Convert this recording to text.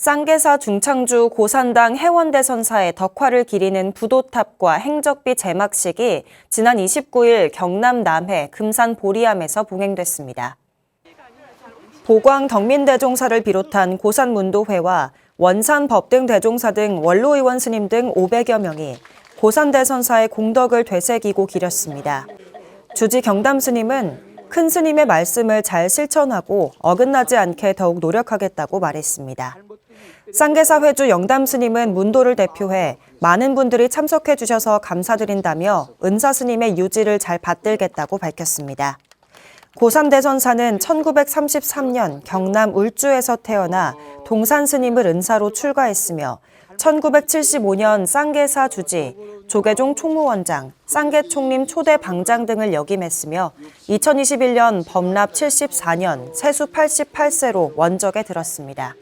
쌍계사 중창주 고산당 해원대 선사의 덕화를 기리는 부도탑과 행적비 제막식이 지난 29일 경남 남해 금산 보리암에서 봉행됐습니다. 보광 덕민대종사를 비롯한 고산문도회와 원산 법 등 대종사 등 원로의원 스님 등 500여 명이 고산대선사의 공덕을 되새기고 기렸습니다. 주지 경담 스님은 큰 스님의 말씀을 잘 실천하고 어긋나지 않게 더욱 노력하겠다고 말했습니다. 쌍계사 회주 영담 스님은 문도를 대표해 많은 분들이 참석해 주셔서 감사드린다며 은사 스님의 유지를 잘 받들겠다고 밝혔습니다. 고산대선사는 1933년 경남 울주에서 태어나 동산 스님을 은사로 출가했으며 1975년 쌍계사 주지, 조계종 총무원장, 쌍계총림 초대 방장 등을 역임했으며 2021년 범납 74년 세수 88세로 원적에 들었습니다.